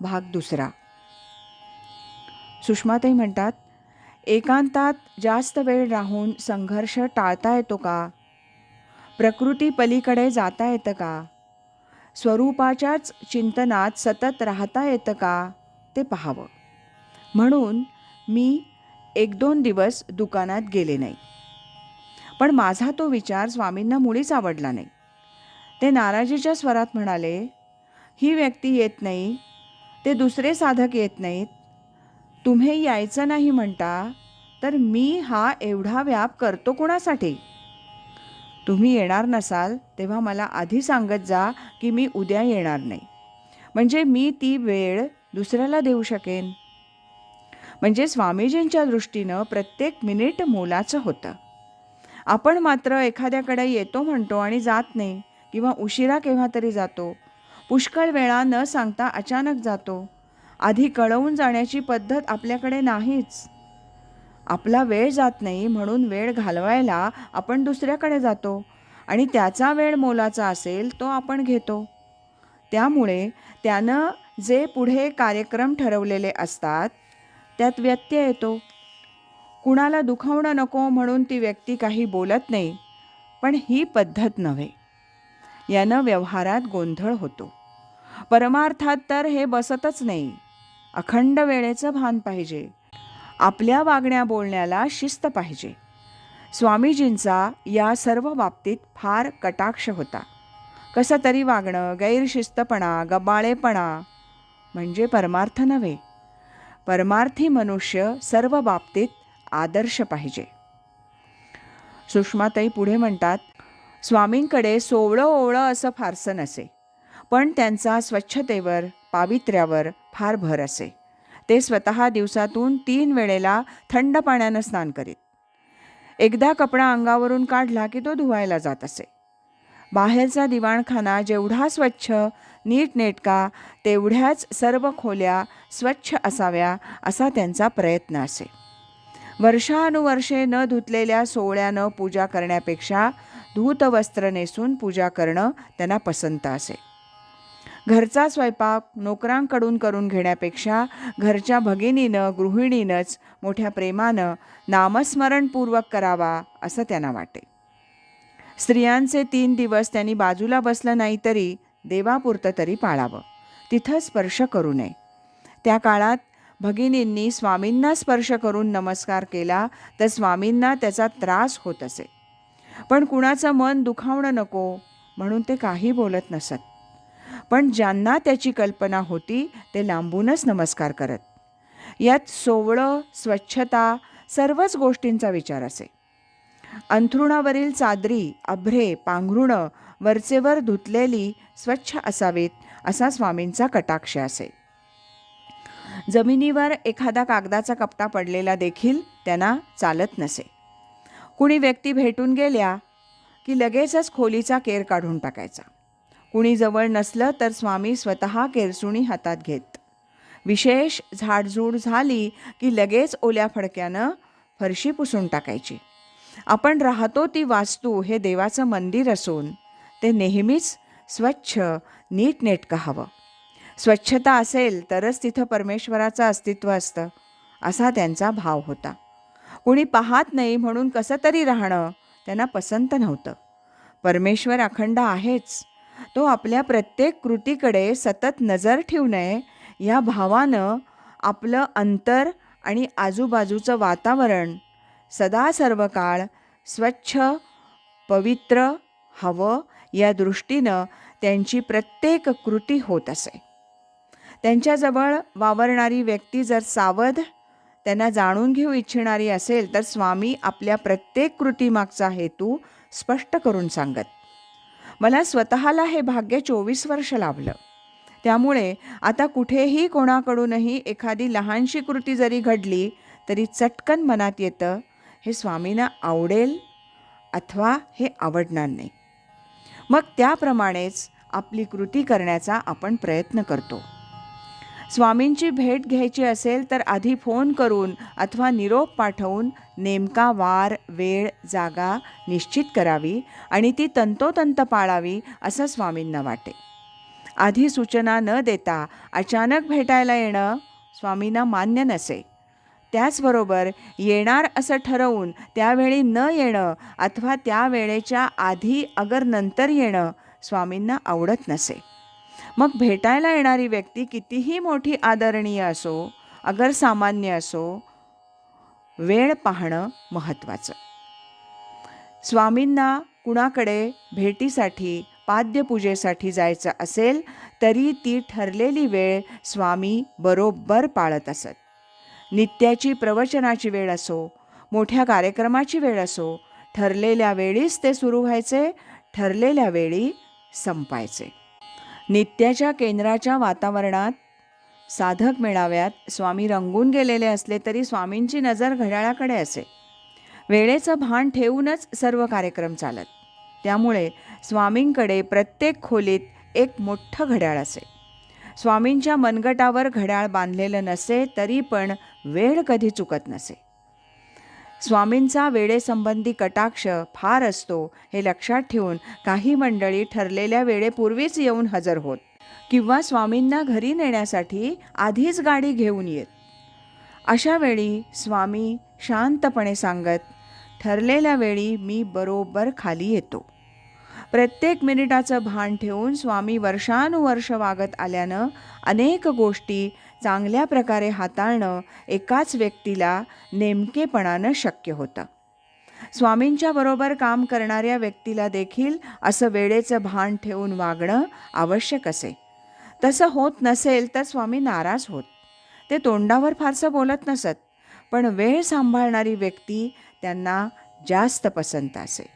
भाग दुसरा. सुषमाताई म्हणतात एकांतात जास्त वेळ राहून संघर्ष टाळता येतो का? प्रकृती पलीकडे जाता येतं का? स्वरूपाच्याच चिंतनात सतत राहता येतं का? ते पाहावं. म्हणून मी एक दोन दिवस दुकानात गेले नाही. पण माझा तो विचार स्वामींना मुळीच आवडला नाही. ते नाराजीच्या स्वरात म्हणाले ही व्यक्ती येत नाही ते दुसरे साधक येत नाहीत. तुम्ही यायचं नाही म्हणता तर मी हा एवढा व्याप करतो कोणासाठी? तुम्ही येणार नसाल तेव्हा मला आधी सांगत जा की मी उद्या येणार नाही. म्हणजे मी ती वेळ दुसऱ्याला देऊ शकेन. म्हणजे स्वामीजींच्या दृष्टीनं प्रत्येक मिनिट मोलाचं होतं. आपण मात्र एखाद्याकडे येतो म्हणतो आणि जात नाही किंवा उशिरा केव्हा तरी जातो पुष्कळ वेळा न सांगता अचानक जातो. आधी कळवून जाण्याची पद्धत आपल्याकडे नाहीच. आपला वेळ जात नाही म्हणून वेळ घालवायला आपण दुसऱ्याकडे जातो आणि त्याचा वेळ मोलाचा असेल तो आपण घेतो. त्यामुळे त्यानं जे पुढे कार्यक्रम ठरवलेले असतात त्यात व्यत्यय येतो. कुणाला दुखावणं नको म्हणून ती व्यक्ती काही बोलत नाही पण ही पद्धत नव्हे. यानं व्यवहारात गोंधळ होतो. परमार्थात तर हे बसतच नाही. अखंड वेळेचं भान पाहिजे. आपल्या वागण्या बोलण्याला शिस्त पाहिजे. स्वामीजींचा या सर्व बाबतीत फार कटाक्ष होता. कसं तरी वागणं गैरशिस्तपणा गबाळेपणा म्हणजे परमार्थ नव्हे. परमार्थी मनुष्य सर्व बाबतीत आदर्श पाहिजे. सुषमाताई पुढे म्हणतात स्वामींकडे सोवळं ओवळं असं फारसं नसे. पण त्यांचा स्वच्छतेवर पावित्र्यावर फार भर असे. ते स्वतः दिवसातून तीन वेळेला थंड पाण्यानं स्नान करीत. एकदा कपडा अंगावरून काढला की तो धुवायला जात असे. बाहेरचा दिवाणखाना जेवढा स्वच्छ नीटनेटका तेवढ्याच सर्व खोल्या स्वच्छ असाव्या असा त्यांचा प्रयत्न असे. वर्षानुवर्षे न धुतलेल्या सोहळ्यानं पूजा करण्यापेक्षा धूत वस्त्र नेसून पूजा करणं त्यांना पसंत असे. घरचा स्वयंपाक नोकरांकडून करून घेण्यापेक्षा घरच्या भगिनीनं गृहिणीनंच मोठ्या प्रेमानं नामस्मरणपूर्वक करावा असं त्यांना वाटे. स्त्रियांचे तीन दिवस त्यांनी बाजूला बसलं नाही तरी देवापुरतं तरी पाळावं. तिथं स्पर्श करू नये. त्या काळात भगिनींनी स्वामींना स्पर्श करून नमस्कार केला तर स्वामींना त्याचा त्रास होत असे. पण कुणाचं मन दुखावणं नको म्हणून ते काही बोलत नसत. पण ज्यांना त्याची कल्पना होती ते लांबूनच नमस्कार करत. यात सोवळं स्वच्छता सर्वच गोष्टींचा विचार असे. अंथरुणावरील चादरी अभ्रे पांघरुणं वरचेवर धुतलेली स्वच्छ असावीत असा स्वामींचा कटाक्ष असे. जमिनीवर एखादा कागदाचा कपटा पडलेला देखील त्यांना चालत नसे. कुणी व्यक्ती भेटून गेल्या की लगेचच खोलीचा केर काढून टाकायचा. कुणी जवळ नसलं तर स्वामी स्वतः केरसुणी हातात घेत. विशेष झाडझूड झाली की लगेच ओल्या फडक्यानं फरशी पुसून टाकायची. आपण राहतो ती वास्तू हे देवाचं मंदिर असून ते नेहमीच स्वच्छ नीटनेटकं हवं. स्वच्छता असेल तरच तिथं परमेश्वराचं अस्तित्व असतं असा त्यांचा भाव होता. कुणी पाहत नाही म्हणून कसं तरी राहणं त्यांना पसंत नव्हतं. परमेश्वर अखंड आहेच. तो आपल्या प्रत्येक कृतीकडे सतत नजर ठेवू नये या भावानं आपलं अंतर आणि आजूबाजूचं वातावरण सदा सर्व काळ स्वच्छ पवित्र हवं या दृष्टीनं त्यांची प्रत्येक कृती होत असे. त्यांच्याजवळ वावरणारी व्यक्ती जर सावध त्यांना जाणून घेऊ इच्छिणारी असेल तर स्वामी आपल्या प्रत्येक कृतीमागचा हेतू स्पष्ट करून सांगत मला स्वतःला हे भाग्य चोवीस वर्ष लाभलं. त्यामुळे आता कुठेही कोणाकडूनही एखादी लहानशी कृती जरी घडली तरी चटकन मनात येतं हे स्वामींना आवडेल अथवा हे आवडणार नाही. मग त्याप्रमाणेच आपली कृती करण्याचा आपण प्रयत्न करतो. स्वामींची भेट घ्यायची असेल तर आधी फोन करून अथवा निरोप पाठवून नेमका वार वेळ जागा निश्चित करावी आणि ती तंतोतंत पाळावी असं स्वामींना वाटे. आधी सूचना न देता अचानक भेटायला येणं स्वामींना मान्य नसे. त्याचबरोबर येणार असं ठरवून त्यावेळी न येणं अथवा त्या वेळेच्या आधी अगर नंतर येणं स्वामींना आवडत नसे. मग भेटायला येणारी व्यक्ती कितीही मोठी आदरणीय असो अगर सामान्य असो वेळ पाहणं महत्त्वाचं. स्वामींना कुणाकडे भेटीसाठी पाद्यपूजेसाठी जायचं असेल तरी ती ठरलेली वेळ स्वामी बरोबर पाळत असत. नित्याची प्रवचनाची वेळ असो मोठ्या कार्यक्रमाची वेळ असो ठरलेल्या वेळीच ते सुरू व्हायचे ठरलेल्या वेळी संपायचे. नित्याच्या केंद्राच्या वातावरणात साधक मेळाव्यात स्वामी रंगून गेलेले असले तरी स्वामींची नजर घड्याळाकडे असे. वेळेचं भान ठेवूनच सर्व कार्यक्रम चालत. त्यामुळे स्वामींकडे प्रत्येक खोलीत एक मोठं घड्याळ असे. स्वामींच्या मनगटावर घड्याळ बांधलेलं नसे तरी पण वेळ कधी चुकत नसे. स्वामींचा वेळेसंबंधी कटाक्ष फार असतो हे लक्षात ठेवून काही मंडळी ठरलेल्या वेळेपूर्वीच येऊन हजर होत किंवा स्वामींना घरी नेण्यासाठी आधीच गाडी घेऊन येत. अशा वेळी स्वामी शांतपणे सांगत ठरलेल्या वेळी मी बरोबर खाली येतो. प्रत्येक मिनिटाचं भान ठेवून स्वामी वर्षानुवर्ष वागत आल्यानं अनेक गोष्टी चांगल्या प्रकारे हाताळणं एकाच व्यक्तीला नेमकेपणानं शक्य होतं. स्वामींच्या बरोबर काम करणाऱ्या व्यक्तीला देखील असं वेळेचं भान ठेवून वागणं आवश्यक असे. तसं होत नसेल तर स्वामी नाराज होत. ते तोंडावर फारसं बोलत नसत पण वेळ सांभाळणारी व्यक्ती त्यांना जास्त पसंत असे.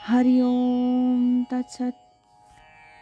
हरि ओम तत्सत